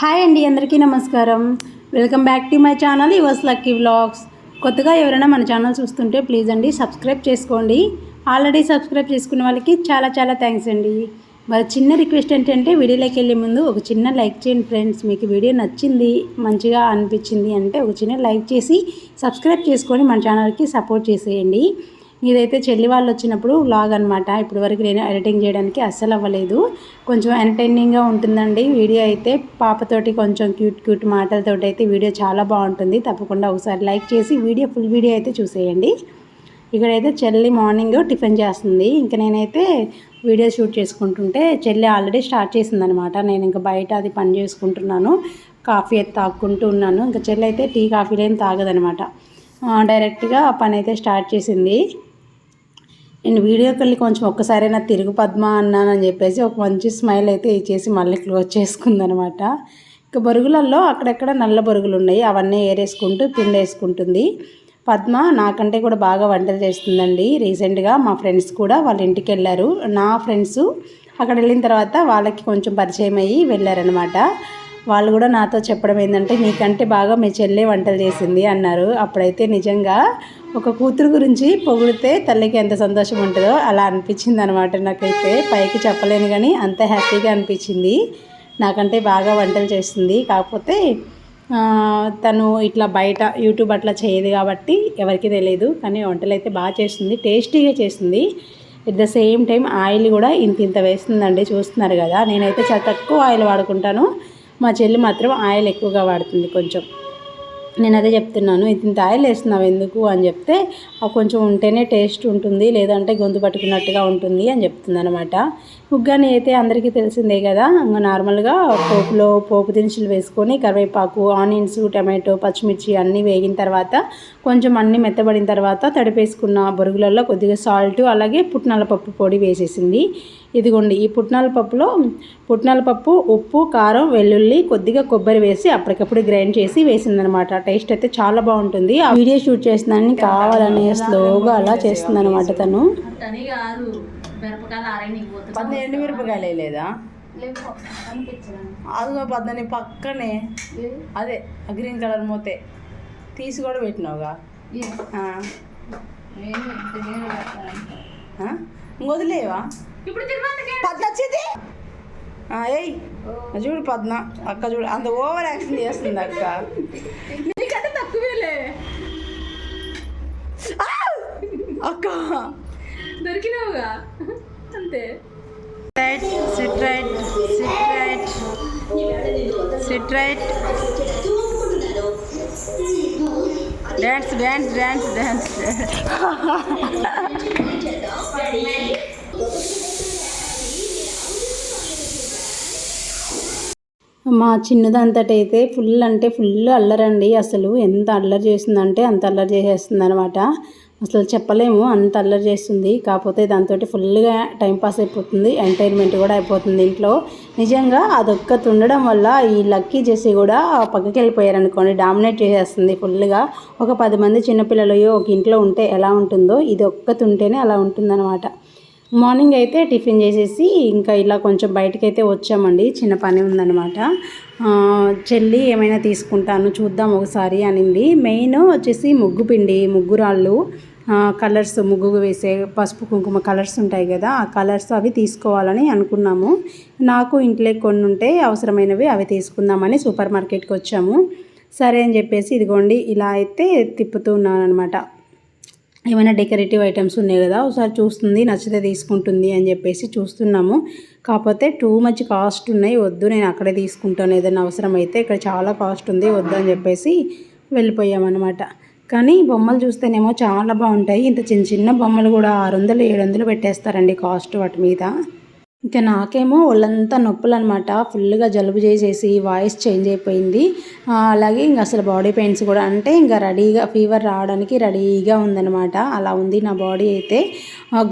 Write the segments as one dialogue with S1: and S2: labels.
S1: hi అండి అందరికీ నమస్కారం welcome back to my channel yours lucky vlogs కొత్తగా ఎవరైనా మన ఛానల్ చూస్తుంటే ప్లీజ్ అండి సబ్స్క్రైబ్ చేసుకోండి ఆల్రెడీ సబ్స్క్రైబ్ చేసుకున్న వాళ్ళకి చాలా చాలా థ్యాంక్స్ అండి మరి చిన్న రిక్వెస్ట్ ఏంటంటే వీడియోలోకి వెళ్ళే ముందు ఒక చిన్న లైక్ చేయండి ఫ్రెండ్స్ మీకు వీడియో నచ్చింది మంచిగా అనిపించింది అంటే ఒక చిన్న లైక్ చేసి సబ్స్క్రైబ్ చేసుకొని మన ఛానల్కి సపోర్ట్ చేసేయండి ఇదైతే చెల్లి వాళ్ళు వచ్చినప్పుడు వ్లాగ్ అనమాట ఇప్పటి వరకు నేను ఎడిటింగ్ చేయడానికి అస్సలు అవ్వలేదు కొంచెం ఎంటర్టైనింగ్గా ఉంటుందండి వీడియో అయితే పాపతోటి కొంచెం క్యూట్ క్యూట్ మాటలతోటి అయితే వీడియో చాలా బాగుంటుంది తప్పకుండా ఒకసారి లైక్ చేసి వీడియో ఫుల్ వీడియో అయితే చూసేయండి ఇక్కడైతే చెల్లి మార్నింగ్ టిఫిన్ చేస్తుంది ఇంకా నేనైతే వీడియో షూట్ చేసుకుంటుంటే చెల్లి ఆల్రెడీ స్టార్ట్ చేసిందనమాట నేను ఇంకా బయట అది పని చేసుకుంటున్నాను కాఫీ అయితే తాక్కుంటూ ఉన్నాను ఇంకా చెల్లి అయితే టీ కాఫీలేం ఏం తాగదనమాట డైరెక్ట్గా పని అయితే స్టార్ట్ చేసింది నేను వీడియోకి వెళ్ళి కొంచెం ఒక్కసారైనా తిరుగు పద్మ అన్నానని చెప్పేసి ఒక మంచి స్మైల్ అయితే ఇచ్చేసి మళ్ళీ క్లోజ్ చేసుకుందనమాట ఇక బొరుగులలో అక్కడక్కడ నల్ల బొరుగులు ఉన్నాయి అవన్నీ ఏరేసుకుంటూ పిండి వేసుకుంటుంది పద్మ నాకంటే కూడా బాగా వంటలు చేస్తుందండి రీసెంట్గా మా ఫ్రెండ్స్ కూడా వాళ్ళ ఇంటికి వెళ్ళారు నా ఫ్రెండ్స్ అక్కడ వెళ్ళిన తర్వాత వాళ్ళకి కొంచెం పరిచయం అయ్యి వెళ్ళారనమాట వాళ్ళు కూడా నాతో చెప్పడం ఏంటంటే నీకంటే బాగా మీ చెల్లె వంటలు చేసింది అన్నారు అప్పుడైతే నిజంగా ఒక కూతురు గురించి పొగిడితే తల్లికి ఎంత సంతోషం ఉంటుందో అలా అనిపించింది అనమాట నాకైతే పైకి చెప్పలేను కానీ అంత హ్యాపీగా అనిపించింది నాకంటే బాగా వంటలు చేస్తుంది కాకపోతే తను ఇట్లా బయట యూట్యూబ్ అట్లా చేయదు కాబట్టి ఎవరికి తెలియదు కానీ వంటలు అయితే బాగా చేస్తుంది టేస్టీగా చేస్తుంది at the same time oil కూడా ఇంత ఇంత వేస్తుందండి చూస్తున్నారు కదా నేనైతే చాలా తక్కువ ఆయిల్ వాడుకుంటాను మా చెల్లి మాత్రం ఆయిల్ ఎక్కువగా వాడుతుంది కొంచెం నేను అదే చెప్తున్నాను ఇంత ఆయిల్ వేస్తున్నావు ఎందుకు అని చెప్తే కొంచెం ఉంటేనే టేస్ట్ ఉంటుంది లేదంటే గొంతు పట్టుకున్నట్టుగా ఉంటుంది అని చెప్తుంది అనమాట ఉగ్గాని అయితే అందరికీ తెలిసిందే కదా ఇంకా నార్మల్గా పోపులో పోపు దినుసులు వేసుకొని కరివేపాకు ఆనియన్స్ టమాటో పచ్చిమిర్చి అన్నీ వేగిన తర్వాత కొంచెం అన్నీ మెత్తబడిన తర్వాత తడిపేసుకున్న బొరుగులలో కొద్దిగా సాల్ట్ అలాగే పుట్నాల పప్పు పొడి వేసేసింది ఇదిగోండి ఈ పుట్నాల పప్పులో పుట్నాల పప్పు ఉప్పు కారం వెల్లుల్లి కొద్దిగా కొబ్బరి వేసి అప్పటికప్పుడు గ్రైండ్ చేసి వేసిందనమాట టేస్ట్ అయితే చాలా బాగుంటుంది ఆ వీడియో షూట్ చేసిన కావాలని స్లోగా అలా చేస్తుందనమాట తను
S2: మిరపకాయలు ఆరని పద్దెన ఎండు మిరపకాయలు వేయలేదా పద్దని పక్కనే అదే గ్రీన్ కలర్ మోతే తీసి కూడా పెట్టినావుగా వదిలేవా ఇప్పుడు ఏయ్ చూడు పద్న అక్క చూడు అంత ఓవర్ యాక్షన్ చేస్తుంది అక్క నీకంటే లే అక్క దొరికినావుగా అంతే సిట్రైట్ సిట్రైట్ సిట్రైట్ డ్యాన్స్ డ్యాన్స్ డ్యాన్స్ డ్యాన్స్
S1: మా చిన్నదంతటైతే ఫుల్ అంటే ఫుల్ అల్లరండి అసలు ఎంత అల్లరి చేసిందంటే అంత అల్లరి చేసేస్తుంది అనమాట అసలు చెప్పలేము అంత అల్లరి చేస్తుంది కాకపోతే దాంతో ఫుల్గా టైంపాస్ అయిపోతుంది ఎంటర్టైన్మెంట్ కూడా అయిపోతుంది ఇంట్లో నిజంగా అదొక్కటి ఉండడం వల్ల ఈ లక్కీ చేసి కూడా పక్కకి వెళ్ళిపోయారనుకోండి డామినేట్ చేసేస్తుంది ఫుల్గా ఒక పది మంది చిన్నపిల్లలు ఒక ఇంట్లో ఉంటే ఎలా ఉంటుందో ఇది ఒక్కటి ఉంటేనే అలా ఉంటుందన్నమాట మార్నింగ్ అయితే టిఫిన్ చేసేసి ఇంకా ఇలా కొంచెం అయితే వచ్చామండి చిన్న పని ఉందనమాట చెల్లి ఏమైనా తీసుకుంటాను చూద్దాం ఒకసారి అనింది మెయిన్ వచ్చేసి ముగ్గు పిండి ముగ్గురాళ్ళు కలర్స్ ముగ్గు వేసే పసుపు కుంకుమ కలర్స్ ఉంటాయి కదా ఆ కలర్స్ అవి తీసుకోవాలని అనుకున్నాము నాకు ఇంట్లో కొన్ని ఉంటే అవసరమైనవి అవి తీసుకుందామని సూపర్ మార్కెట్కి వచ్చాము సరే అని చెప్పేసి ఇదిగోండి ఇలా అయితే తిప్పుతూ ఉన్నాను అనమాట ఏమైనా డెకరేటివ్ ఐటమ్స్ ఉన్నాయి కదా ఒకసారి చూస్తుంది నచ్చితే తీసుకుంటుంది అని చెప్పేసి చూస్తున్నాము కాకపోతే టూ మచ్ కాస్ట్ ఉన్నాయి వద్దు నేను అక్కడే తీసుకుంటాను ఏదైనా అవసరం అయితే ఇక్కడ చాలా కాస్ట్ ఉంది వద్దు అని చెప్పేసి వెళ్ళిపోయామన్నమాట కానీ బొమ్మలు చూస్తేనేమో చాలా బాగుంటాయి ఇంత చిన్న చిన్న బొమ్మలు కూడా ఆరు వందలు ఏడు వందలు పెట్టేస్తారండి కాస్ట్ వాటి మీద ఇంకా నాకేమో ఒళ్ళంతా నొప్పులు అనమాట ఫుల్గా జలుబు చేసేసి వాయిస్ చేంజ్ అయిపోయింది అలాగే ఇంకా అసలు బాడీ పెయిన్స్ కూడా అంటే ఇంకా రెడీగా ఫీవర్ రావడానికి రెడీగా ఉందనమాట అలా ఉంది నా బాడీ అయితే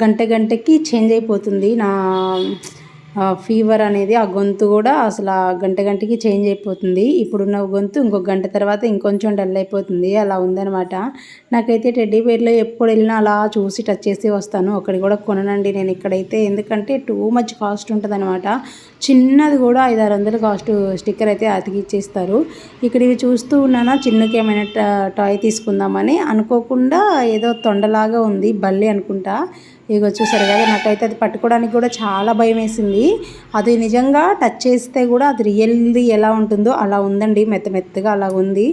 S1: గంట గంటకి చేంజ్ అయిపోతుంది నా ఫీవర్ అనేది ఆ గొంతు కూడా అసలు ఆ గంట గంటకి చేంజ్ అయిపోతుంది ఇప్పుడున్న గొంతు ఇంకొక గంట తర్వాత ఇంకొంచెం డల్ అయిపోతుంది అలా ఉందనమాట నాకైతే టెడ్డీ బేర్లో ఎప్పుడు వెళ్ళినా అలా చూసి టచ్ చేసి వస్తాను అక్కడికి కూడా కొననండి నేను ఇక్కడైతే ఎందుకంటే టూ మచ్ కాస్ట్ ఉంటుంది చిన్నది కూడా ఐదు ఆరు వందల కాస్ట్ స్టిక్కర్ అయితే అతికిచ్చేస్తారు ఇక్కడ ఇవి చూస్తూ ఉన్నానా చిన్నకి ఏమైనా టాయ్ తీసుకుందామని అనుకోకుండా ఏదో తొండలాగా ఉంది బల్లి అనుకుంటా ఇగో చూసారు కదా నాకైతే అది పట్టుకోవడానికి కూడా చాలా భయం వేసింది అది నిజంగా టచ్ చేస్తే కూడా అది రియల్ది ఎలా ఉంటుందో అలా ఉందండి మెత్త మెత్తగా అలా ఉంది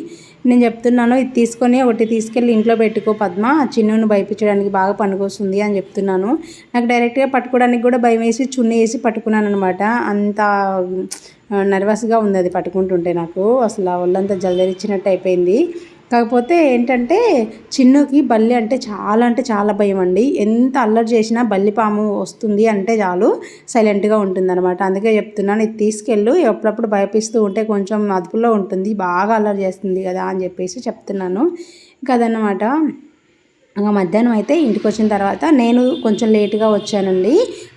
S1: నేను చెప్తున్నాను ఇది తీసుకొని ఒకటి తీసుకెళ్ళి ఇంట్లో పెట్టుకో పద్మ చిన్నును భయపించడానికి బాగా పనికొస్తుంది అని చెప్తున్నాను నాకు డైరెక్ట్గా పట్టుకోవడానికి కూడా భయం వేసి చున్నీ వేసి పట్టుకున్నాను అనమాట అంత నర్వస్గా ఉంది అది పట్టుకుంటుంటే నాకు అసలు ఒళ్ళంతా జల్దరిచ్చినట్టు అయిపోయింది కాకపోతే ఏంటంటే చిన్నుకి బల్లి అంటే చాలా అంటే చాలా భయం అండి ఎంత అల్లరి చేసినా బల్లి పాము వస్తుంది అంటే చాలు సైలెంట్గా ఉంటుందన్నమాట అందుకే చెప్తున్నాను ఇది తీసుకెళ్ళు ఎప్పుడప్పుడు భయపిస్తూ ఉంటే కొంచెం అదుపులో ఉంటుంది బాగా అల్లరి చేస్తుంది కదా అని చెప్పేసి చెప్తున్నాను ఇంకదన్నమాట ఇంకా మధ్యాహ్నం అయితే ఇంటికి వచ్చిన తర్వాత నేను కొంచెం లేటుగా వచ్చానండి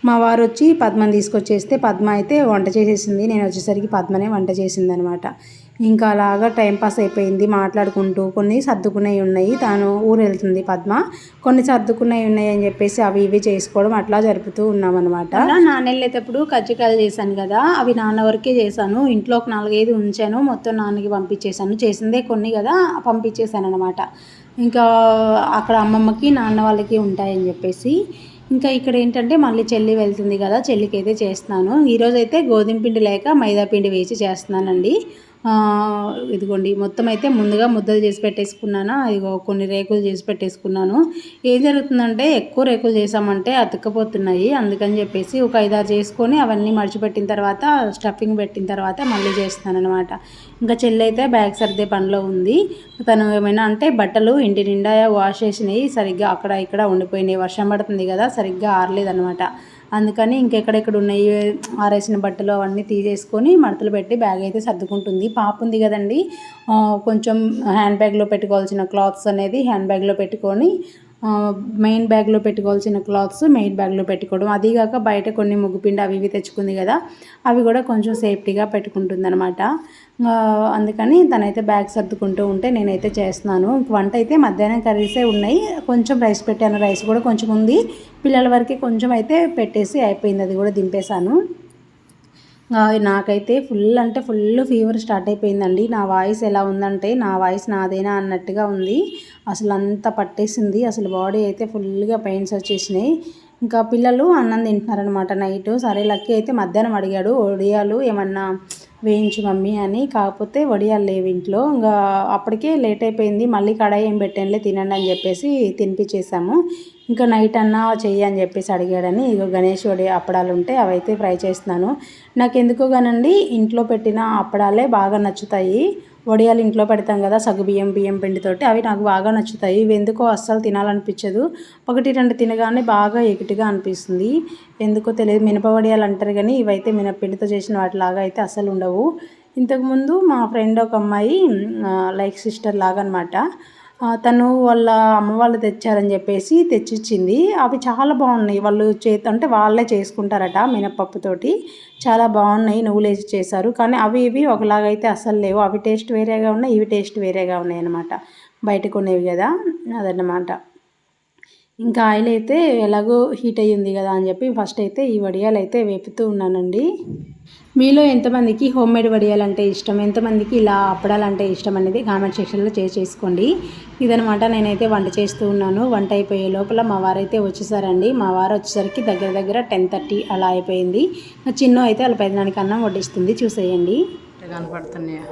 S1: మా వారు వచ్చి పద్మని తీసుకొచ్చేస్తే పద్మ అయితే వంట చేసేసింది నేను వచ్చేసరికి పద్మనే వంట చేసింది అనమాట ఇంకా అలాగా టైంపాస్ అయిపోయింది మాట్లాడుకుంటూ కొన్ని సర్దుకునేవి ఉన్నాయి తాను ఊరు వెళ్తుంది పద్మ కొన్ని సర్దుకునేవి ఉన్నాయి అని చెప్పేసి అవి ఇవి చేసుకోవడం అట్లా జరుపుతూ ఉన్నామన్నమాట నాన్నెళ్ళేటప్పుడు కజ్జికాయలు చేశాను కదా అవి నాన్న వరకే చేశాను ఇంట్లో ఒక నాలుగైదు ఉంచాను మొత్తం నాన్నకి పంపించేశాను చేసిందే కొన్ని కదా పంపించేశాను అనమాట ఇంకా అక్కడ అమ్మమ్మకి నాన్న వాళ్ళకి ఉంటాయని చెప్పేసి ఇంకా ఇక్కడ ఏంటంటే మళ్ళీ చెల్లి వెళ్తుంది కదా చెల్లికి అయితే చేస్తున్నాను ఈరోజైతే గోధుమ పిండి లేక మైదా పిండి వేసి చేస్తున్నానండి ఇదిగోండి మొత్తం అయితే ముందుగా ముద్దలు చేసి పెట్టేసుకున్నాను ఇదిగో కొన్ని రేకులు చేసి పెట్టేసుకున్నాను ఏం జరుగుతుందంటే ఎక్కువ రేకులు చేసామంటే అతుక్కపోతున్నాయి అందుకని చెప్పేసి ఒక ఐదారు చేసుకొని అవన్నీ మడిచిపెట్టిన తర్వాత స్టఫింగ్ పెట్టిన తర్వాత మళ్ళీ చేస్తాను అనమాట ఇంకా చెల్లి అయితే బ్యాగ్ సర్దే పనిలో ఉంది తను ఏమైనా అంటే బట్టలు ఇంటి నిండా వాష్ చేసినవి సరిగ్గా అక్కడ ఇక్కడ ఉండిపోయినాయి వర్షం పడుతుంది కదా సరిగ్గా ఆరలేదనమాట అందుకని ఇంకెక్కడెక్కడ ఉన్నాయి ఆరేసిన బట్టలు అవన్నీ తీసేసుకొని మడతలు పెట్టి బ్యాగ్ అయితే సర్దుకుంటుంది పాప ఉంది కదండి కొంచెం హ్యాండ్ బ్యాగ్లో పెట్టుకోవాల్సిన క్లాత్స్ అనేది హ్యాండ్ బ్యాగ్లో పెట్టుకొని మెయిన్ బ్యాగ్లో పెట్టుకోవాల్సిన క్లాత్స్ మెయిన్ బ్యాగ్లో పెట్టుకోవడం అదీగాక బయట కొన్ని ముగ్గుపిండి అవి ఇవి తెచ్చుకుంది కదా అవి కూడా కొంచెం సేఫ్టీగా పెట్టుకుంటుందనమాట అందుకని తనైతే బ్యాగ్ సర్దుకుంటూ ఉంటే నేనైతే చేస్తున్నాను వంట అయితే మధ్యాహ్నం కర్రీసే ఉన్నాయి కొంచెం రైస్ పెట్టాను రైస్ కూడా కొంచెం ఉంది పిల్లల వరకే కొంచెం అయితే పెట్టేసి అయిపోయింది అది కూడా దింపేశాను నాకైతే ఫుల్ అంటే ఫుల్ ఫీవర్ స్టార్ట్ అయిపోయిందండి నా వాయిస్ ఎలా ఉందంటే నా వాయిస్ నాదేనా అన్నట్టుగా ఉంది అసలు అంత పట్టేసింది అసలు బాడీ అయితే ఫుల్గా పెయిన్స్ వచ్చేసినాయి ఇంకా పిల్లలు అన్నం తింటున్నారనమాట నైట్ సరే లక్కీ అయితే మధ్యాహ్నం అడిగాడు ఒడియాలు ఏమన్నా వేయించు మమ్మీ అని కాకపోతే వడియాలు లేవు ఇంట్లో ఇంకా అప్పటికే లేట్ అయిపోయింది మళ్ళీ కడాయి ఏం పెట్టానులే తినండి అని చెప్పేసి తినిపించేసాము ఇంకా నైట్ అన్నా చెయ్యి అని చెప్పేసి అడిగాడని గణేష్ వడి అప్పడాలు ఉంటే అవైతే ఫ్రై చేస్తున్నాను నాకు ఎందుకో కానండి ఇంట్లో పెట్టిన అప్పడాలే బాగా నచ్చుతాయి వడియాలు ఇంట్లో పెడతాం కదా సగు బియ్యం బియ్యం పిండితోటి అవి నాకు బాగా నచ్చుతాయి ఇవి ఎందుకో అస్సలు తినాలనిపించదు ఒకటి రెండు తినగానే బాగా ఎగిటిగా అనిపిస్తుంది ఎందుకో తెలియదు మినప వడియాలు అంటారు కానీ ఇవైతే మినపిండితో చేసిన వాటిలాగా అయితే అస్సలు ఉండవు ఇంతకుముందు మా ఫ్రెండ్ ఒక అమ్మాయి లైక్ సిస్టర్ లాగా అనమాట తను వాళ్ళ అమ్మ వాళ్ళు తెచ్చారని చెప్పేసి తెచ్చిచ్చింది అవి చాలా బాగున్నాయి వాళ్ళు చేత అంటే వాళ్ళే చేసుకుంటారట మినపప్పుతోటి చాలా బాగున్నాయి నువ్వులేసి చేశారు కానీ అవి ఇవి ఒకలాగైతే అసలు లేవు అవి టేస్ట్ వేరేగా ఉన్నాయి ఇవి టేస్ట్ వేరేగా ఉన్నాయి అనమాట బయట కొనేవి కదా అదన్నమాట ఇంకా ఆయిల్ అయితే ఎలాగో హీట్ అయ్యింది కదా అని చెప్పి ఫస్ట్ అయితే ఈ వడియాలు అయితే వేపుతూ ఉన్నానండి మీలో ఎంతమందికి హోమ్ మేడ్ వడియాలంటే ఇష్టం ఎంతమందికి ఇలా అప్పడాలంటే ఇష్టం అనేది కామెంట్ సెక్షన్లో చేసుకోండి ఇదనమాట నేనైతే వంట చేస్తూ ఉన్నాను వంట అయిపోయే లోపల మా వారైతే వచ్చేసారండి మా వారు వచ్చేసరికి దగ్గర దగ్గర టెన్ థర్టీ అలా అయిపోయింది మా చిన్న అయితే అలా పెద్దనానికి అన్నం వడ్డిస్తుంది చూసేయండి కనపడుతున్నాయా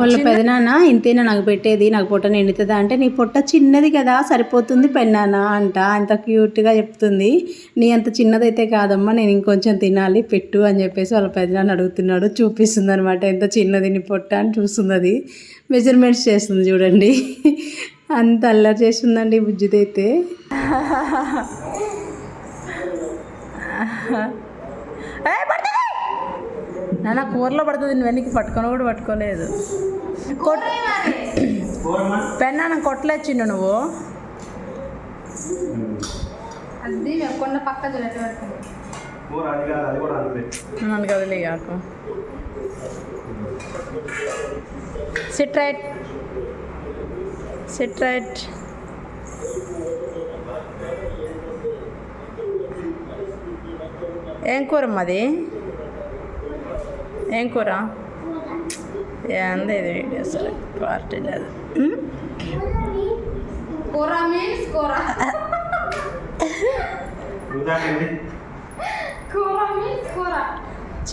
S1: వాళ్ళ పెదనాన్న ఇంతేనా నాకు పెట్టేది నాకు పొట్ట నిండుతుందా అంటే నీ పొట్ట చిన్నది కదా సరిపోతుంది పెన్నానా అంట అంత క్యూట్గా చెప్తుంది నీ అంత చిన్నదైతే కాదమ్మా నేను ఇంకొంచెం తినాలి పెట్టు అని చెప్పేసి వాళ్ళ పెదనాన్న అడుగుతున్నాడు చూపిస్తుంది అనమాట ఎంత చిన్నది నీ పొట్ట అని చూస్తుంది అది మెజర్మెంట్స్ చేస్తుంది చూడండి అంత అల్లరి చేసిందండి బుజ్జిదైతే నా కూరలో పడుతుంది నేను వెనక్కి పట్టుకొని కూడా పట్టుకోలేదు కొట్ పెన్నాను కొట్టలేచ్చిండు నువ్వు అది పక్క నన్ను కదలే కాకు సిట్రైట్ సిట్రైట్ ఏం కూరమ్మది ఏం కూర ఏంది ఇది వీడియో సరే
S3: క్వాలిటీ లేదు కూర మీన్స్ కూర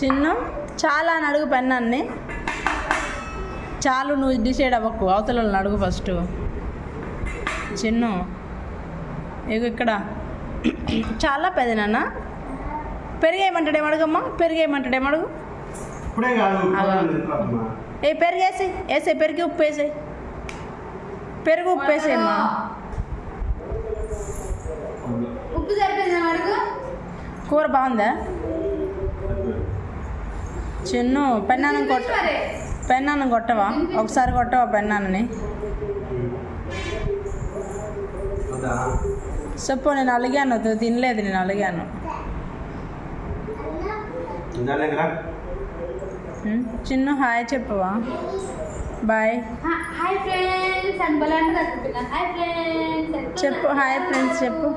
S1: చిన్న చాలా అని అడుగు పెన్నాన్ని చాలు నువ్వు డిసైడ్ అవ్వకు అవతల అడుగు ఫస్ట్ చిన్న ఇక ఇక్కడ చాలా పెద్ద నాన్న పెరిగేయమంటాడేమడుగమ్మా అడుగు ఇప్పుడే కాదు ఏ పెరుగు వేసి వేసే పెరిగి ఉప్పు వేసే పెరుగు ఉప్పు వేసేయమ్మా ఉప్పు కూర బాగుందా చిన్న పెన్నాన్నం కొట్ట పెన్నాన్నం కొట్టవా ఒకసారి కొట్టవా పెన్నాన్నని చెప్పు నేను అలిగాను తినలేదు నేను అలిగాను చిన్ను హాయ్ చెప్పవా బాయ్
S4: హాయ్ ఫ్రెండ్స్ అని హాయ్
S1: ఫ్రెండ్స్ చెప్పు హాయ్ ఫ్రెండ్స్ చెప్పు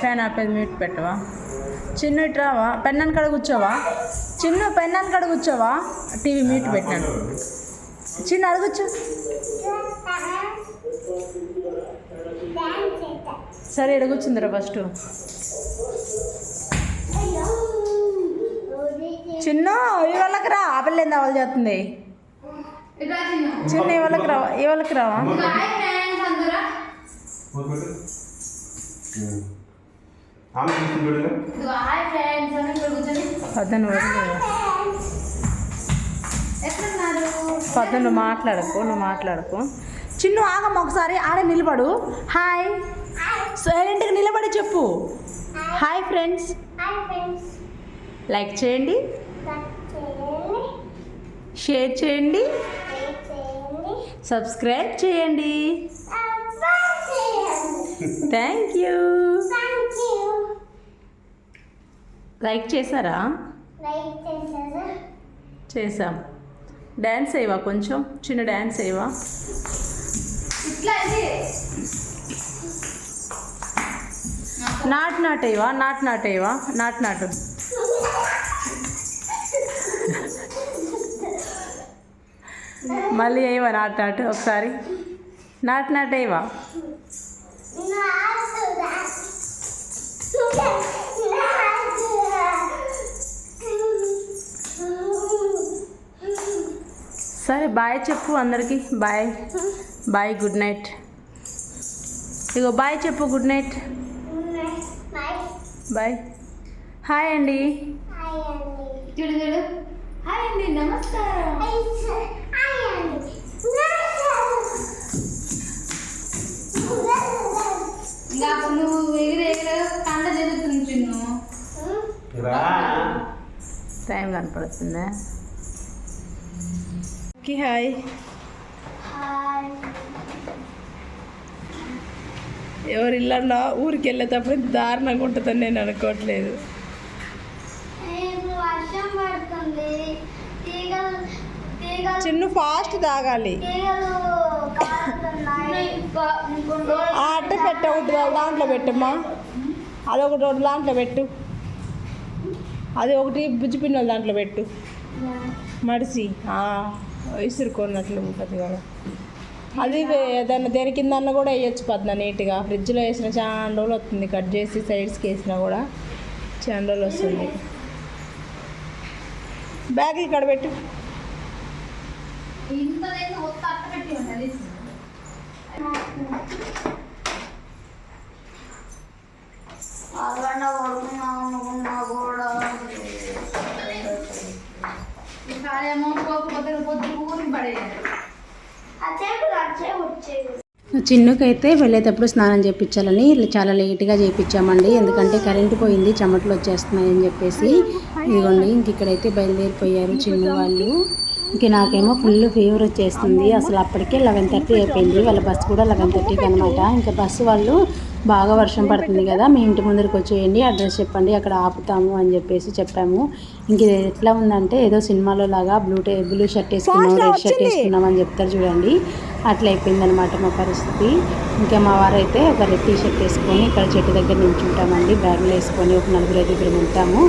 S1: ఫ్యాన్ ఆపేది మ్యూట్ పెట్టవా చిన్ను ఇట్రావా పెన్ కడ కూర్చోవా చిన్ను పెన్ కడ కూర్చోవా టీవీ మ్యూట్ పెట్టాను చిన్న అడగచ్చు సరే ఎడగొచ్చిందిరా ఫస్ట్ చిన్న ఇవాళకి రా ఆ పిల్ల చేస్తుంది
S3: చిన్న ఇవాళకి రా రావా ఈ రావా
S1: పద్దెను మాట్లాడకు నువ్వు మాట్లాడకు చిన్ను ఆగమ్మ ఒకసారి ఆడే నిలబడు హాయ్ సైలెంట్గా నిలబడి చెప్పు హాయ్ ఫ్రెండ్స్ లైక్ చేయండి షేర్ చేయండి సబ్స్క్రైబ్ చేయండి థ్యాంక్ యూ లైక్ చేశారా చేసాం డ్యాన్స్ అయ్యవా కొంచెం చిన్న డ్యాన్స్ అయ్యవా నాట్ నాట్ అయ్యవా నాట్ నాట్ అయ్యవా నాట్ నాటు మళ్ళీ ఏవా నాటు నాటు ఒకసారి నాటు నాటు ఏవా సరే బాయ్ చెప్పు అందరికీ బాయ్ బాయ్ గుడ్ నైట్ ఇగో బాయ్ చెప్పు గుడ్ నైట్ బాయ్ హాయ్ అండి టైం కనపడుతుందా హాయ్ ఎవరు ఇళ్ళన్నా ఊరికి వెళ్ళేటప్పుడు దారుణంగా ఉంటుందని నేను అనుకోవట్లేదు చిన్న ఫాస్ట్ తాగాలి పెట్టవు దాంట్లో పెట్టమ్మా అది ఒకటి రెండు దాంట్లో పెట్టు అది ఒకటి బుజ్జి దాంట్లో పెట్టు మడిసి విసురుకోనట్లు ఉంటుంది కదా అది ఏదన్నా దేని కూడా వేయచ్చు పద్న నీట్గా ఫ్రిడ్జ్లో వేసిన చాలా రోజులు వస్తుంది కట్ చేసి సైడ్స్కి వేసినా కూడా చాలా రోజులు వస్తుంది బ్యాగ్ ఇక్కడ పెట్టు చిన్నుకైతే వెళ్ళేటప్పుడు స్నానం చేయించాలని చాలా లేట్గా చేయించామండి ఎందుకంటే కరెంటు పోయింది చెమటలు వచ్చేస్తున్నాయని చెప్పేసి ఇదిగోండి ఇంక ఇక్కడైతే బయలుదేరిపోయారు చిన్ను వాళ్ళు ఇంకా నాకేమో ఫుల్ ఫీవర్ వచ్చేస్తుంది అసలు అప్పటికే లెవెన్ థర్టీ అయిపోయింది వాళ్ళ బస్సు కూడా లెవెన్ థర్టీకి అనమాట ఇంకా బస్సు వాళ్ళు బాగా వర్షం పడుతుంది కదా మీ ఇంటి ముందరికి వచ్చేయండి అడ్రస్ చెప్పండి అక్కడ ఆపుతాము అని చెప్పేసి చెప్పాము ఇంక ఎట్లా ఉందంటే ఏదో సినిమాలో లాగా బ్లూ టే బ్లూ షర్ట్ వేసుకున్నాం రెడ్ షర్ట్ వేసుకున్నాం అని చెప్తారు చూడండి అట్లా అయిపోయింది అనమాట మా పరిస్థితి ఇంకా మా వారైతే ఒక రెడ్ టీ షర్ట్ వేసుకొని ఇక్కడ చెట్టు దగ్గర ఉంటామండి బ్యాగులు వేసుకొని ఒక నలుగురు ఐదుగురు ఉంటాము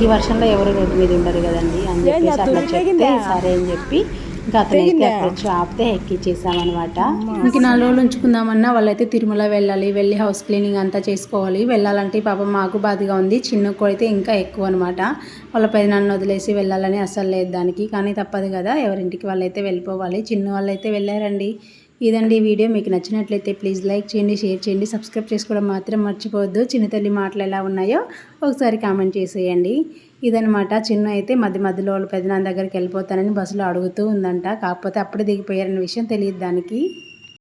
S1: ఈ వర్షంలో ఎవరు రోడ్డు మీద ఉండరు కదండి అని చెప్పేసి అట్లా చెప్తే సరే అని చెప్పి ఇంకా అతనైతే వచ్చి ఆపితే ఎక్కిచ్చేసామన్నమాట ఇంక నాలుగు రోజులు ఉంచుకుందామన్నా వాళ్ళైతే తిరుమల వెళ్ళాలి వెళ్ళి హౌస్ క్లీనింగ్ అంతా చేసుకోవాలి వెళ్ళాలంటే పాపం మాకు బాధగా ఉంది చిన్న అయితే ఇంకా ఎక్కువ అనమాట వాళ్ళ నన్ను వదిలేసి వెళ్ళాలని అసలు లేదు దానికి కానీ తప్పదు కదా ఎవరింటికి వాళ్ళైతే వెళ్ళిపోవాలి చిన్న వాళ్ళైతే వెళ్ళారండి ఇదండి వీడియో మీకు నచ్చినట్లయితే ప్లీజ్ లైక్ చేయండి షేర్ చేయండి సబ్స్క్రైబ్ చేసుకోవడం మాత్రం మర్చిపోవద్దు చిన్న తల్లి మాటలు ఎలా ఉన్నాయో ఒకసారి కామెంట్ చేసేయండి ఇదనమాట చిన్న అయితే మధ్య మధ్యలో పెదనాన్న దగ్గరికి వెళ్ళిపోతానని బస్సులో అడుగుతూ ఉందంట కాకపోతే అప్పుడే దిగిపోయారన్న విషయం తెలియదు దానికి